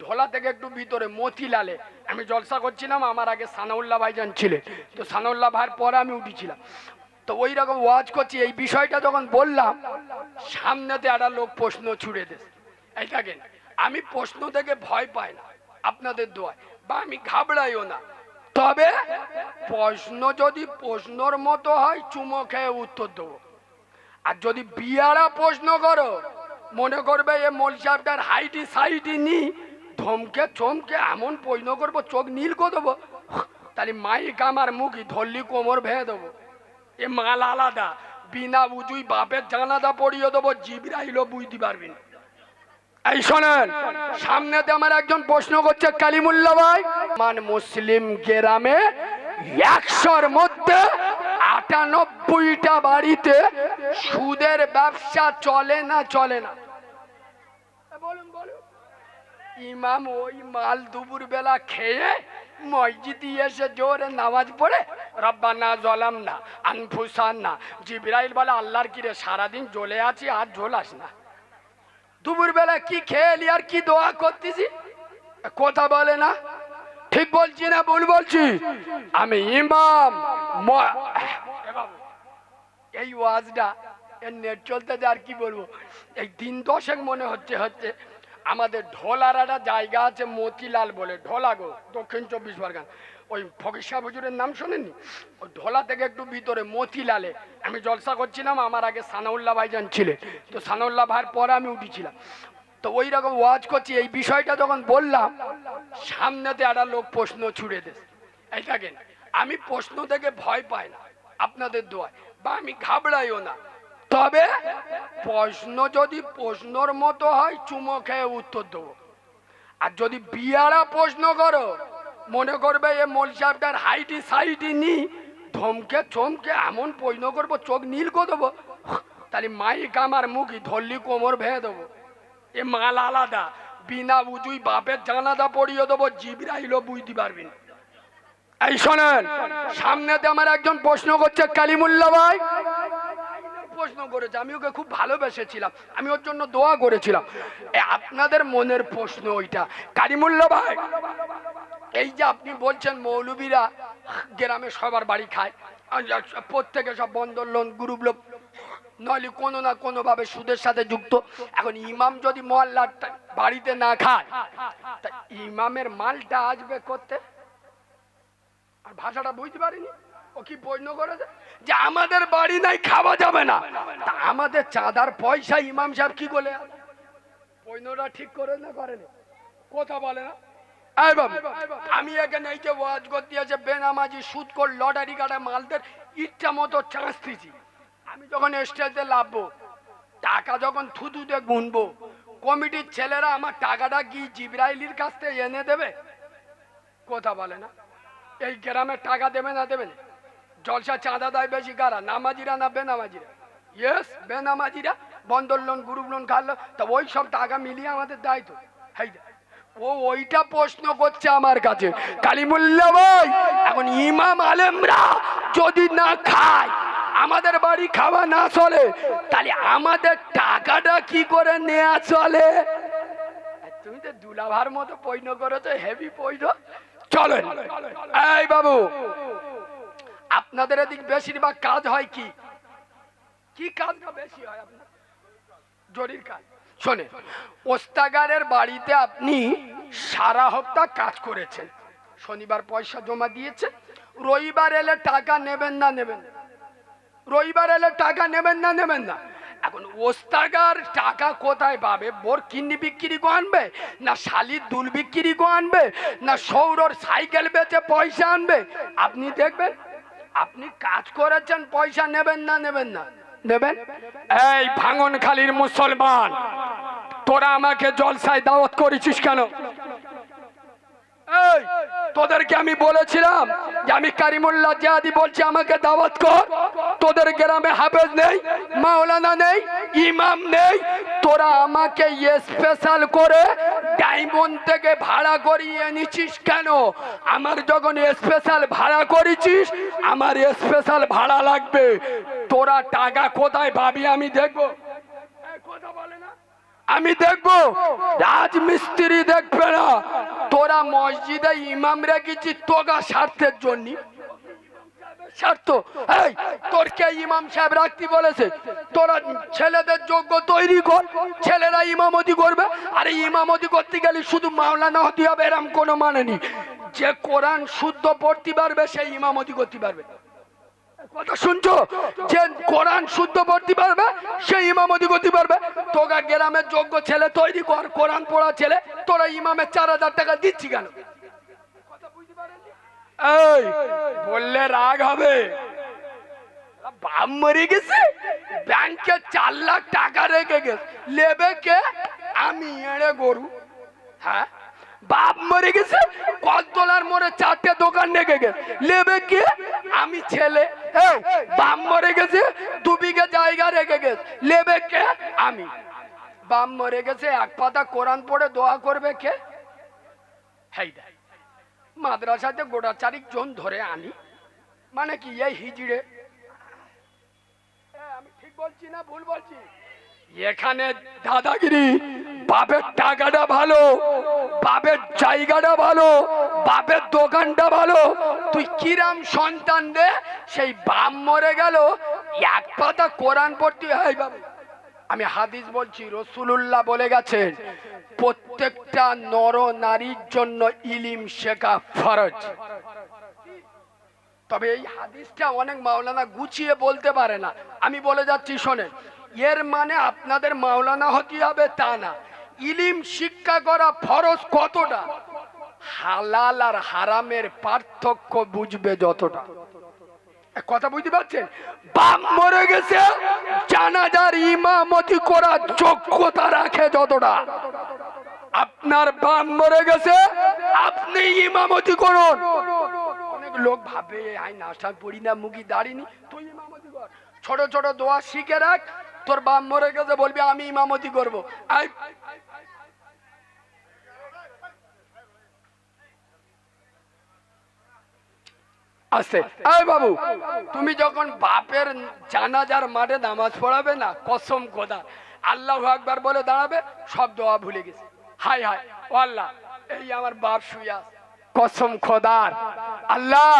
ঢোলা থেকে একটু ভিতরে মতিলালে আমি জলসা করছিলাম, আমার আগে সানাউল্লাহ ভাইজান ছিলেন। তো সানাউল্লাহ ভাইয়ের পরে আমি উঠেছিলাম। তো ওই রকম ওয়াজ করছি, এই বিষয়টা যখন বললাম, সামনেতে একটা লোক প্রশ্ন ছুড়ে দেশ এই দেখেন, আমি প্রশ্ন থেকে ভয় পাই না, আপনাদের দোয়ায়, বা আমি ঘাবড়াইও না। তবে প্রশ্ন যদি প্রশ্নর মতো হয়, চুমো খেয়ে উত্তর দেবো। আর যদি বিয়ারা প্রশ্ন করো, মনে করবে এ মোল সাহেবটার হাইটি, সাইটি নি ধমকে চমকে এমন প্রশ্ন করব, চোখ নীল করে দেবো। তাহলে মাইক আমার মুখি ধরলি, কোমর ভেঙে দেবো। এ মাল আলাদা, বিনা বুঝুই বাপের জানাদা পড়িয়ে দেবো জিবরাইলো বুঝতে পারবি না। এই শোনেন, সামনেতে আমার একজন প্রশ্ন করছে, কালিমুল্লা ভাই মান মুসলিম গ্রামে একশোর মধ্যে আটানব্বইটা বাড়িতে সুদের ব্যবসা চলে না চলে না? ইমাম ওই মাল দুপুর বেলা খেয়ে মসজিদে এসে জোরে নামাজ পড়ে, রব্বানা জলাম না আনফুসান। না জিব্রাইল বলে, আল্লাহর কিরে, সারাদিন জ্বলে আছি, আর জ্বলাস না। দুপুর বেলা কি খেলি আর কি দোয়া করতেছি? কথা বলে না। ঠিক বলছি না, ভুল বলছি? আমি ইমাম এই ওয়াজটা এর নেট চলতে আর কি বলব? এই দিন দশেক মনে হচ্ছে হচ্ছে আমাদের ঢোলার একটা জায়গা আছে মতিলাল বলে, ঢোলা গো, দক্ষিণ চব্বিশ পরগনা। ওই ফকির শাহ হুজুরের নাম শোনেননি? ওই ঢোলা থেকে একটু ভিতরে, মতিলালে। আমি জলসা করছিলাম, আমার আগে সানাউল্লাহ ভাইজান ছিলেন। তো সানাউল্লাহ ভাইয়ের পরে আমি উঠেছিলাম। তো ওই রকম ওয়াজ করছি, এই বিষয়টা যখন বললাম, সামনেতে একটা লোক প্রশ্ন ছুড়ে দেশ এই দেখেন, আমি প্রশ্ন থেকে ভয় পাই না, আপনাদের দোয়ায়, বা আমি ঘাবড়াইও না। তবে প্রশ্ন যদি প্রশ্নর মতো হয়, চুমো খেয়ে উত্তর দেবো। আর যদি বিয়ারা প্রশ্ন করো, মনে করবে এ মোল সাহেবটার হাইটি সাইটি নি, ধমকে চমকে এমন প্রশ্ন করব, চোখ নীল করে দেবো, তাহলে মাইক আমার মুখি ধরলি, কোমর ভেঙে দেবো। এ মাল আলাদা, বিনা বুঝুই বাপের জানাদা পড়িয়ে দেবো জিবরাইলো বুঝতে পারবি না। এই শোনেন, সামনেতে আমার একজন প্রশ্ন করছে, কালিমুল্লা ভাই প্রশ্ন করেছে আমি ওকে খুব ভালোবেসেছিলাম, আমি ওর জন্য দোয়া করেছিলাম। আপনাদের মনের প্রশ্ন ওইটা। কালিমুল্লা ভাই, এই যে আপনি বলছেন মৌলবীরা গ্রামে সবার বাড়ি খায় প্রত্যেকে সব বন্দর লোন, গ্রুপ লোক নইলে কোনো না কোনো ভাবে সুদের সাথে যুক্ত। এখন ইমাম যদি মহল্লার বাড়িতে না খায়, তা ইমামের মালটা আসবে করতে আর ভাষাটা বুঝতে পারিনি, ও কি প্রশ্ন করেছে? যে আমাদের বাড়ি নাই, খাওয়া যাবে না। আমাদের চাঁদার পয়সা ইমাম সাহেব কি বলে? প্রশ্নটা ঠিক করে না করেনি কথা বলে না? আমি ওয়াজ কর লটারি কাটা মালদের ইচ্ছা মতো চান্স আমি স্টেজে টাকা যখন গুনবো, কমিটির ছেলেরা আমার টাকাটা কাছ থেকে এনে দেবে? কথা বলে না? এই গ্রামের টাকা দেবে না দেবে না? জলসা চাঁদা দেয় বেশি কারা নামাজিরা না বেনামাজিরা? ইয়েস বেনামাজিরা বন্দর লোন গ্রুপ লোন খালো, তা ওই সব টাকা মিলিয়ে আমাদের দায়িত্ব। হাই ও ওইটা প্রশ্ন করছে আমার কাছে। কালিমুল্লা ভাই, এখন ইমাম আলেমরা যদি না খায়, আমাদের বাড়ি খাওয়া না চলে, তাহলে আমাদের টাকাটা কি করে নেওয়া চলে? তুমি তো দুলাভার মতো পৈন করেছ হেভি পৈন। চলেন। এই বাবু আপনাদের এদিক বেশিরভাগ কাজ হয় কি? কি কাজটা বেশি হয় আপনার? জরির কাজ। শোনে ওস্তাগারের বাড়িতে আপনি সারা হপ্তাহ কাজ করেছেন। শনিবার পয়সা জমা দিয়েছেন রবিবার এলে টাকা নেবেন না নেবেন? রবিবার এলে টাকা নেবেন না নেবেন না? এখন ওস্তাগার টাকা কোথায় পাবে? বোর কিন্নি বিক্রি কো আনবে? না শালির দুল বিক্রি কো আনবে? না সৌরর সাইকেল বেচে পয়সা আনবে? আপনি দেখবেন আপনি কাজ করেছেন, পয়সা নেবেন না নেবেন না। নেবেন? এই ভাঙন খালির মুসলমান, তোরা আমাকে জলসায় দাওয়াত করেছিস কেন? তোদেরকে আমি বলেছিলাম যে আমি কারিমুল্লাহ জিয়াদি বলছি, আমাকে দাওয়াত কর। তোদের গ্রামে হাফেজ নেই, মাওলানা নেই, ইমাম নেই, তোরা আমাকে স্পেশাল করে ডায়মন্ড থেকে ভাড়া করিয়ে এনেছিস কেন? আমার যখন স্পেশাল ভাড়া করেছিস, আমার স্পেশাল ভাড়া লাগবে। তোরা টাকা কোথায় ভাবি আমি দেখব। আমি দেখব। রাজমিস্ত্রি দেখবে না। তোরা মসজিদে ইমাম রেখেছি তোগা স্বার্থের জন্য স্বার্থ। এই, তোর কে ইমাম সাহেব রাখতে বলেছে? তোরা ছেলেদের যোগ্য তৈরি কর, ছেলেরা ইমামতি করবে। আর ইমামতি করতে গেলে শুধু মাওলানা হতে হবে, এরম কোনো মানে নেই। যে কোরআন শুদ্ধ পড়তে পারবে সেই ইমামতি করতে পারবে। কথা শুনছো? যে কোরআন শুদ্ধ পড়তে পারবে সেই ইমামতি করতে পারবে। তোগা গ্রামের যোগ্য ছেলে তৈরি কর, কোরআন পড়া ছেলে। তোরা ইমামের চার হাজার টাকা দিচ্ছি কেন? এই, বললে রাগ হবে। বাপ মরে গেছে, ব্যাংকে চার লাখ টাকা রেখে গেছে। লেবে কে? আমি, এড়ে গরু। হ্যাঁ? বাপ মরে গেছে কলতলার মোড়ে চারটে দোকান রেখে গেছে। লেবে কে? আমি, ছেলে। বাপ মরে গেছে, দু বিঘে জায়গা রেখে গেছে। লেবে কে? আমি। বাপ মরে গেছে, এক পাতা কোরআন পড়ে দোয়া করবে কে? হেই দেখ। মাদ্রাসাতে গোটা চারিক জন ধরে আনি মানে কি এই হিজড়ে? আমি ঠিক বলছি না, ভুল বলছি? এখানে দাদাগিরি, বাপের টাকাটা ভালো, বাপের জায়গাটা ভালো, বাপের দোকানটা ভালো। তুই কিরাম সন্তান দে সেই বাপ মরে গেল, এক পাতা কোরআন পড়তে হয় বাবু। আমি হাদিস বলছি, রসুলুল্লাহ বলে গেছেন, প্রত্যেকটা নর নারীর জন্য ইলিম শেখা ফরজ। তবে এই হাদিসটা অনেক মাওলানা গুছিয়ে বলতে পারে না। আমি বলে যাচ্ছি, শোনেন, এর মানে আপনাদের মাওলানা হতে হবে তা না। ইলিম শিক্ষা করা ফরজ কতটা? হালাল আর হারামের পার্থক্য বুঝবে যতটা। কথা বুঝতে পারছেন? বাপ মরে গেছে, জানাজার ইমামতি করার যোগ্যতা রাখে যতটা। আপনার বাপ মরে গেছে, আপনি ইমামতি করুন। অনেক লোক ভাবে আই নাস্তা পড়ি না মুখি দাঁড়িনি, তুই ইমামতি কর। ছোট ছোট দোয়া শিখে রাখ, তোর বাপ মরে গেছে বলবি, আমি ইমামতি করব। আই আস্তে এই বাবু, তুমি যখন বাপের জানাজার মাঠে নামাজ পড়াবে না, কসম খোদা, আল্লাহ একবার বলে দাঁড়াবে, সব দোয়া ভুলে গেছে। হাই হাই, ও আল্লাহ, এই আমার বাপ শুয়ে আছে। কসম খোদার, আল্লাহ,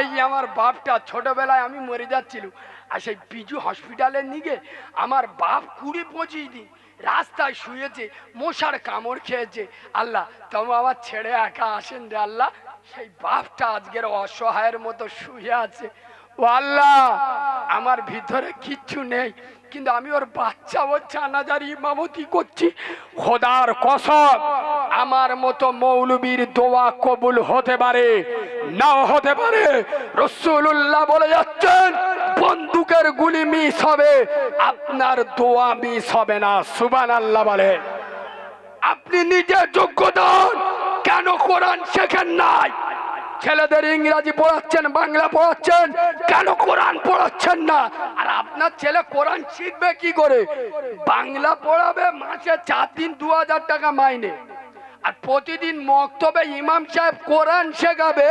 এই আমার বাপটা ছোটবেলায় আমি মরে যাচ্ছিল আর সেই পিজু হসপিটালে নিগে আমার বাপ কুড়ি পঁচিশ দিন রাস্তায় শুয়েছে, মশার কামড় খেয়েছে। আল্লাহ তবু আবার ছেড়ে একা আসেন রে আল্লাহ সেই বাপটা আজকের অসহায়ের মতো শুয়ে আছে। ও আল্লাহ, আমার ভিতরে কিচ্ছু নেই, কিন্তু আমি ওর বাচ্চা ও চানাজারি ইমামতি করছি। খোদার কসম, আমার মতো মৌলবীর দোয়া কবুল হতে পারে, নাও হতে পারে। রসুল্লাহ বলে যাচ্ছেন, বন্দুকের গুলি মিস হবে, আপনার দোয়া মিস হবে না সুবান আল্লাহ বলে। আপনি নিজের যোগ্যতা। কেন কোরআন শেখেন নাই? ছেলেদের ইংরাজি পড়াচ্ছেন, বাংলা পড়াচ্ছেন, কেন কোরআন পড়াচ্ছেন না? আর আপনার ছেলে কোরআন শিখবে কি করে? বাংলা পড়াবে মাসে চার দিন, দু হাজার টাকা মাইনে। আর প্রতিদিন মক্তবে ইমাম সাহেব কোরআন শেখাবে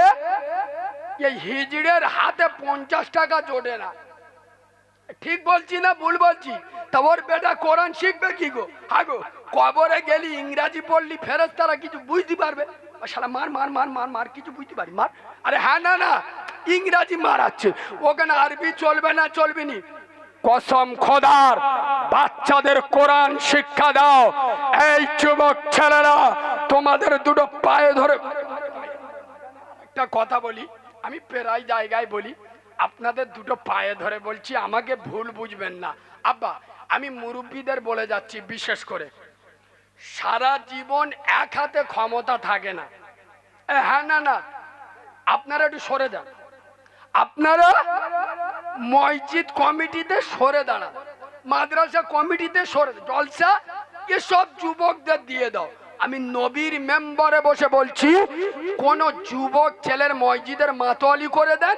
এই হিজড়ের হাতে পঞ্চাশ টাকা জোটে না। ঠিক বলছি না ভুল বলছি? তা ওর বেটা কোরআন শিখবে কি গো? হাগো কবরে গেলি, ইংরাজি পড়লি, ফেরত তারা কিছু বুঝতে পারবে। শালা, মার মার মার মার মার, কিছু বুঝতে পারি, মার। আরে হ্যাঁ না না, ইংরাজি মারাচ্ছে। ওখানে আরবি চলবে না, চলবে নি। কসম খোদার, বাচ্চাদের কোরআন শিক্ষা দাও। এই যুবক ছেলেরা, তোমাদের দুটো পায়ে ধরে একটা কথা বলি, আমি প্রায় জায়গায় বলি, আপনাদের দুটো পায়ে ধরে বলছি, আমাকে ভুল বুঝবেন না। আব্বা, আমি মুরব্বীদের বলে যাচ্ছি, বিশেষ করে। সারা জীবন এক হাতে ক্ষমতা থাকে না। হ্যাঁ না না। আপনারা একটু সরে যান। আপনারা মসজিদ কমিটিতে সরে দাঁড়ান। মাদ্রাসা কমিটিতে সরে জলসা, এসব যুবকদের দিয়ে দাও। আমি নবীর মেম্বারে বসে বলছি, কোন যুবক ছেলের মসজিদের মাতোয়ালি করে দেন,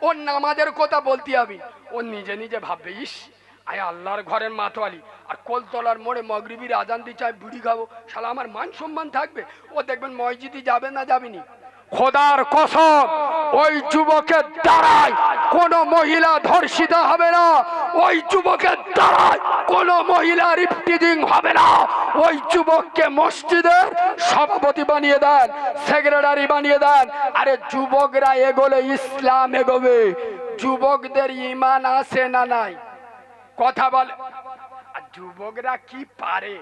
ওর নামাজের কথা বলতে হবে ও নিজে নিজে ভাববে, ইস আয় আল্লাহর ঘরের মাতোয়ালি আর কোলতলার মোড়ে মগরিবির আজান দিয়ে চাই বুড়ি খাব শালা আমার মান সম্মান থাকবে ও দেখবেন মসজিদে যাবে না যাবেনি খোদার কসম ওই যুবকের দ্বারাই কোনো মহিলা ধর্ষিত হবে না ওই যুবকের দ্বারাই কোনো মহিলার ইফটিজিং হবে না ওই যুবককে মসজিদের সভাপতি বানিয়ে দেন সেক্রেটারি বানিয়ে দেন আরে যুবকরা এগোলে ইসলাম এগোবে যুবকদের ইমান আছে না নাই কথা বলে। যুবকরা কি পারে?